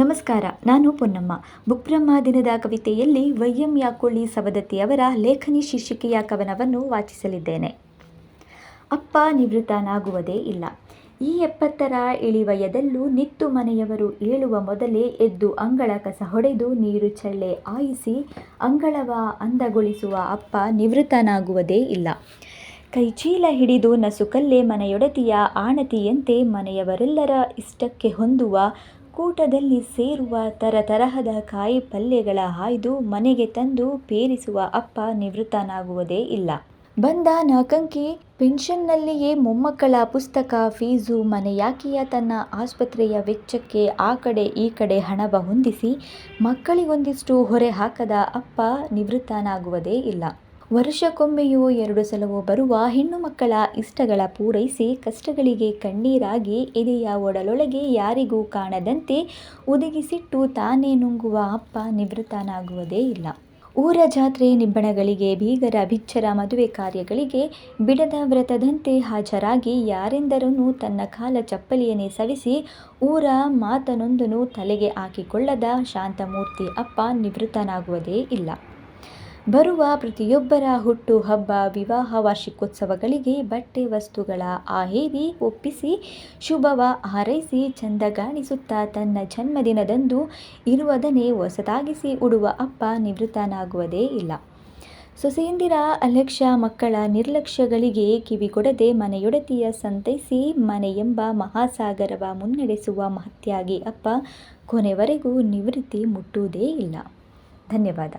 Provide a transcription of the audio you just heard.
ನಮಸ್ಕಾರ, ನಾನು ಪೊನ್ನಮ್ಮ. ಬುಕ್ಬ್ರಹ್ಮ ದಿನದ ಕವಿತೆಯಲ್ಲಿ ವೈಎಂ ಯಾಕೊಳ್ಳಿ ಸವದತ್ತಿಯವರ ಲೇಖನಿ ಶೀರ್ಷಿಕೆಯ ಕವನವನ್ನು ವಾಚಿಸಲಿದ್ದೇನೆ. ಅಪ್ಪ ನಿವೃತ್ತನಾಗುವುದೇ ಇಲ್ಲ. ಈ ಎಪ್ಪತ್ತರ ಇಳಿವಯದಲ್ಲೂ ನಿತ್ತು ಮನೆಯವರು ಏಳುವ ಮೊದಲೇ ಎದ್ದು ಅಂಗಳ ಕಸ ಹೊಡೆದು ನೀರು ಚಳ್ಳೆ ಆಯಿಸಿ ಅಂಗಳವ ಅಂದಗೊಳಿಸುವ ಅಪ್ಪ ನಿವೃತ್ತನಾಗುವುದೇ ಇಲ್ಲ. ಕೈಚೀಲ ಹಿಡಿದು ನಸುಕಲ್ಲೇ ಮನೆಯೊಡತಿಯ ಆಣತಿಯಂತೆ ಮನೆಯವರೆಲ್ಲರ ಇಷ್ಟಕ್ಕೆ ಹೊಂದುವ ಕೂಟದಲ್ಲಿ ಸೇರುವ ತರತರಹದ ಕಾಯಿ ಪಲ್ಯಗಳ ಹಾಯ್ದು ಮನೆಗೆ ತಂದು ಪೇರಿಸುವ ಅಪ್ಪ ನಿವೃತ್ತನಾಗುವುದೇ ಇಲ್ಲ. ಬಂದ ನಕಂಕಿ ಪೆನ್ಷನ್ನಲ್ಲಿಯೇ ಮೊಮ್ಮಕ್ಕಳ ಪುಸ್ತಕ, ಫೀಸು, ಮನೆಯಾಕೆಯ ತನ್ನ ಆಸ್ಪತ್ರೆಯ ವೆಚ್ಚಕ್ಕೆ ಆ ಕಡೆ ಈ ಕಡೆ ಹಣವ ಹೊಂದಿಸಿ ಮಕ್ಕಳಿಗೊಂದಿಷ್ಟು ಹೊರೆ ಹಾಕದ ಅಪ್ಪ ನಿವೃತ್ತನಾಗುವುದೇ ಇಲ್ಲ. ವರ್ಷಕ್ಕೊಮ್ಮೆಯೋ ಎರಡು ಸಲವೋ ಬರುವ ಹೆಣ್ಣು ಮಕ್ಕಳ ಇಷ್ಟಗಳ ಪೂರೈಸಿ ಕಷ್ಟಗಳಿಗೆ ಕಣ್ಣೀರಾಗಿ ಎದೆಯ ಒಡಲೊಳಗೆ ಯಾರಿಗೂ ಕಾಣದಂತೆ ಒದಗಿಸಿಟ್ಟು ತಾನೇ ನುಂಗುವ ಅಪ್ಪ ನಿವೃತ್ತನಾಗುವುದೇ ಇಲ್ಲ. ಊರ ಜಾತ್ರೆ ನಿಬ್ಬಣಗಳಿಗೆ, ಬೀಗರ ಬಿಚ್ಚರ ಮದುವೆ ಕಾರ್ಯಗಳಿಗೆ, ಬಿಡದ ವ್ರತದಂತೆ ಹಾಜರಾಗಿ ಯಾರೆಂದರನು ತನ್ನ ಕಾಲ ಚಪ್ಪಲಿಯನ್ನೇ ಸವಿಸಿ ಊರ ಮಾತನೊಂದನು ತಲೆಗೆ ಹಾಕಿಕೊಳ್ಳದ ಶಾಂತಮೂರ್ತಿ ಅಪ್ಪ ನಿವೃತ್ತನಾಗುವುದೇ ಇಲ್ಲ. ಬರುವ ಪ್ರತಿಯೊಬ್ಬರ ಹುಟ್ಟು ಹಬ್ಬ, ವಿವಾಹ, ವಾರ್ಷಿಕೋತ್ಸವಗಳಿಗೆ ಬಟ್ಟೆ ವಸ್ತುಗಳ ಆಹೇರಿ ಒಪ್ಪಿಸಿ, ಶುಭವ ಹಾರೈಸಿ ಚಂದಗಾಣಿಸುತ್ತಾ ತನ್ನ ಜನ್ಮದಿನದಂದು ಇರುವುದನ್ನೇ ಹೊಸದಾಗಿಸಿ ಉಡುವ ಅಪ್ಪ ನಿವೃತ್ತನಾಗುವುದೇ ಇಲ್ಲ. ಸೊಸೆಯಂದಿರ ಅಲಕ್ಷ್ಯ ಮಕ್ಕಳ ನಿರ್ಲಕ್ಷ್ಯಗಳಿಗೆ ಕಿವಿಗೊಡದೆ ಮನೆಯೊಡತಿಯ ಸಂತೈಸಿ ಮನೆಯೆಂಬ ಮಹಾಸಾಗರವ ಮುನ್ನಡೆಸುವ ಮಹತ್ಯಾಗಿ ಅಪ್ಪ ಕೊನೆವರೆಗೂ ನಿವೃತ್ತಿ ಮುಟ್ಟುವುದೇ ಇಲ್ಲ. ಧನ್ಯವಾದ.